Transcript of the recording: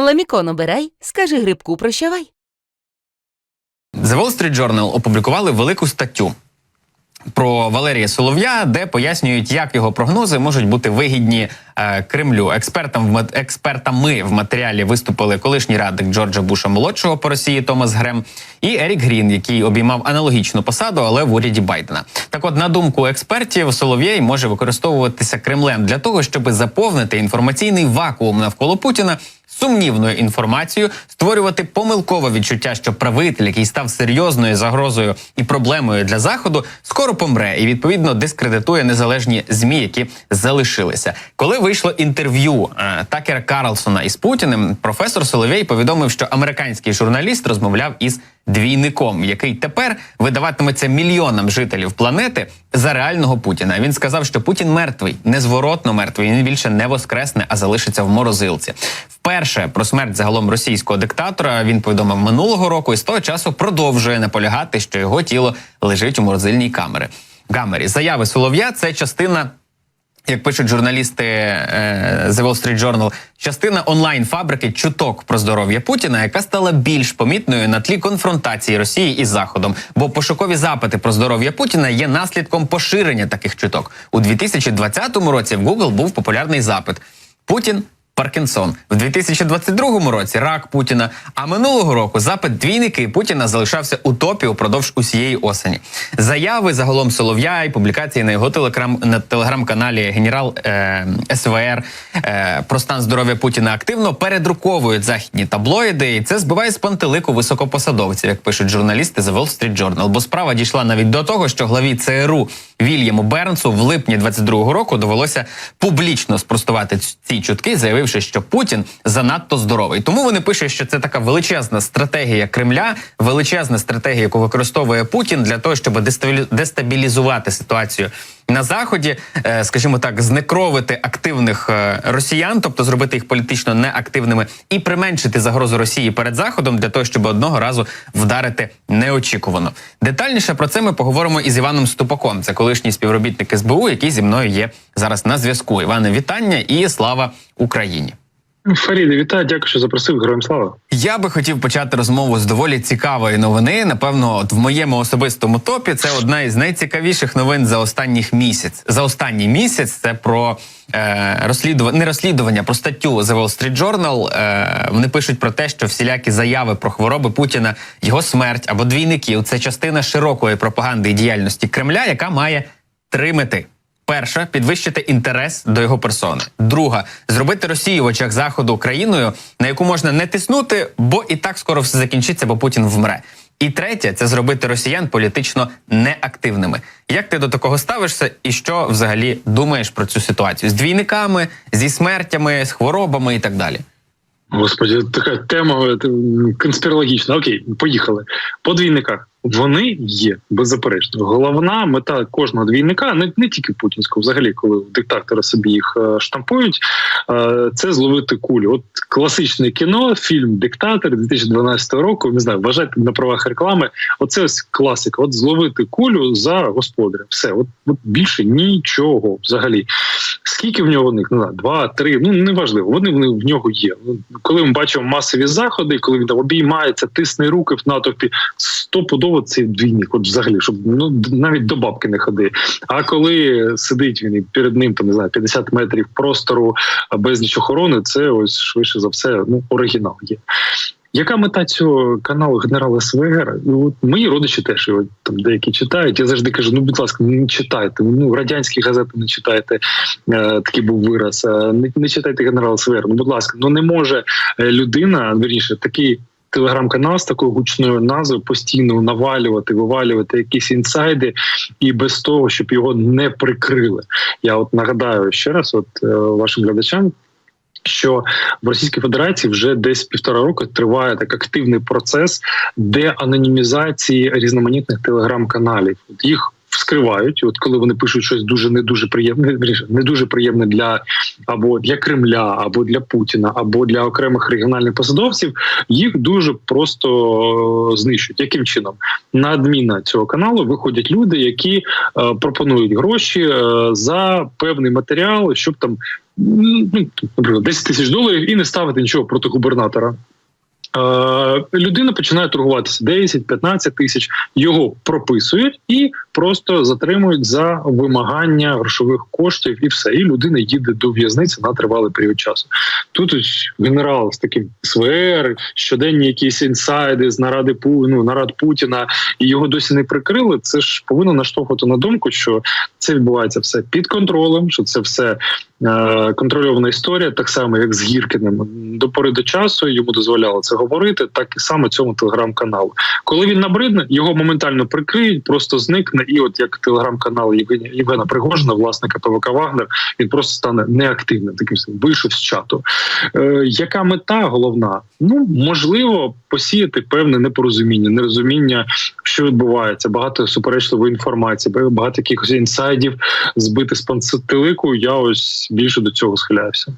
Ламікон обирай, скажи грибку прощавай. The Wall Street Journal опублікували велику статтю про Валерія Солов'я, де пояснюють, як його прогнози можуть бути вигідні е, Кремлю. Експертам в експертами в матеріалі виступили колишній радник Джорджа Буша молодшого по Росії Томас Грем і Ерік Грін, який обіймав аналогічну посаду, але в уряді Байдена. Так, от, на думку експертів, Солов'єй може використовуватися Кремлем для того, щоб заповнити інформаційний вакуум навколо Путіна сумнівною інформацією, створювати помилкове відчуття, що правитель, який став серйозною загрозою і проблемою для заходу, скоро помре і відповідно дискредитує незалежні змі, які залишилися. Коли вийшло інтерв'ю е, Такера Карлсона із Путіним, професор Соловей повідомив, що американський журналіст розмовляв із двійником, який тепер видаватиметься мільйонам жителів планети за реального Путіна. Він сказав, що Путін мертвий, незворотно мертвий. Він більше не воскресне, а залишиться в морозилці. Вперше про смерть загалом російського диктатора він повідомив минулого року і з того часу продовжує наполягати, що його тіло лежить у морозильній камері. Гамері заяви Солов'я це частина як пишуть журналісти е, The Wall Street Journal, частина онлайн-фабрики чуток про здоров'я Путіна, яка стала більш помітною на тлі конфронтації Росії із Заходом. Бо пошукові запити про здоров'я Путіна є наслідком поширення таких чуток. У 2020 році в Google був популярний запит Путін. Паркінсон в 2022 році рак Путіна. А минулого року запит двійники Путіна залишався у топі упродовж усієї осені. Заяви загалом Солов'я і публікації на його телеграм на телеграм-каналі Генерал е, СВР е, про стан здоров'я Путіна активно передруковують західні таблоїди, і це збиває з пантелику високопосадовців, як пишуть журналісти The Wall Street Journal. Бо справа дійшла навіть до того, що главі ЦРУ Вільяму Бернсу в липні 22-го року довелося публічно спростувати ці чутки, заявивши, що Путін занадто здоровий. Тому вони пишуть, що це така величезна стратегія Кремля, величезна стратегія, яку використовує Путін для того, щоб дестабілі- дестабілізувати ситуацію на заході, е, скажімо так, знекровити активних е, росіян, тобто зробити їх політично неактивними, і применшити загрозу Росії перед заходом для того, щоб одного разу вдарити неочікувано. Детальніше про це ми поговоримо із Іваном Ступаком. Це колишній співробітник СБУ, який зі мною є зараз на зв'язку. Іване, вітання і слава Україні. Фаріде, вітаю, дякую, що запросив. Героям слава. Я би хотів почати розмову з доволі цікавої новини. Напевно, от в моєму особистому топі це одна із найцікавіших новин за останніх місяць. За останній місяць це про е, розслідування, не розслідування, про статтю The Wall Street Journal. Е, вони пишуть про те, що всілякі заяви про хвороби Путіна, його смерть або двійників це частина широкої пропаганди і діяльності Кремля, яка має три мети. Перша підвищити інтерес до його персони. Друга зробити Росію в очах заходу країною, на яку можна не тиснути, бо і так скоро все закінчиться, бо Путін вмре. І третє це зробити росіян політично неактивними. Як ти до такого ставишся, і що взагалі думаєш про цю ситуацію з двійниками, зі смертями, з хворобами і так далі? Господи, така тема е, конспірологічна. Окей, поїхали. По двійниках. Вони є беззаперечно. Головна мета кожного двійника, не, не тільки путінського, взагалі, коли диктатори собі їх е, штампують, е, це зловити кулю. От класичне кіно, фільм Диктатор 2012 року. Не знаю, вважайте на правах реклами. Оце ось класика. От зловити кулю за господаря. Все, от, от більше нічого взагалі. Скільки в нього них? Не знаю, два, три. Ну неважливо. Вони, в нього є. Ну, Коли ми бачимо масові заходи, коли він обіймається, тисне руки в натовпі, стопудово цей двійник. От взагалі, щоб ну навіть до бабки не ходи. А коли сидить він і перед ним там не знаю 50 метрів простору безліч охорони, це ось швидше за все ну оригінал є. Яка мета цього каналу генерала СВР? Ну, от мої родичі теж його там деякі читають. Я завжди кажу: ну, будь ласка, не читайте. Ну радянські газети не читайте. Е, такий був вираз. Е, не, не читайте генерала СВР. Ну, будь ласка, ну не може е, людина, вірніше, такий. Телеграм-канал з такою гучною назвою постійно навалювати, вивалювати якісь інсайди, і без того, щоб його не прикрили. Я от нагадаю ще раз, от е, вашим глядачам, що в Російській Федерації вже десь півтора року триває так активний процес деанонімізації різноманітних телеграм-каналів. Їх скривають. От коли вони пишуть щось дуже не дуже приємне, не дуже приємне для або для Кремля, або для Путіна, або для окремих регіональних посадовців, їх дуже просто е, знищують. Яким чином на адміна цього каналу виходять люди, які е, пропонують гроші е, за певний матеріал, щоб там ну, наприклад, 10 тисяч доларів і не ставити нічого проти губернатора. Е, людина починає торгуватися 10-15 тисяч, його прописують і просто затримують за вимагання грошових коштів, і все. І людина їде до в'язниці на тривалий період часу. Тут ось генерал з таким СВР, щоденні якісь інсайди з наради Пу- ну, нарад Путіна, і його досі не прикрили. Це ж повинно наштовхувати на думку, що це відбувається все під контролем, що це все е, контрольована історія, так само як з Гіркіним. До пори до часу йому дозволяло це так і саме цьому телеграм-каналу. Коли він набридне, його моментально прикриють, просто зникне. І от як телеграм-канал Євгена, Пригожина, власника ПВК Вагнер, він просто стане неактивним. Таким вийшов з чату. Е, яка мета головна? Ну можливо, посіяти певне непорозуміння, нерозуміння, що відбувається. Багато суперечливої інформації, багато якихось інсайдів збити з пантелику. Я ось більше до цього схиляюся.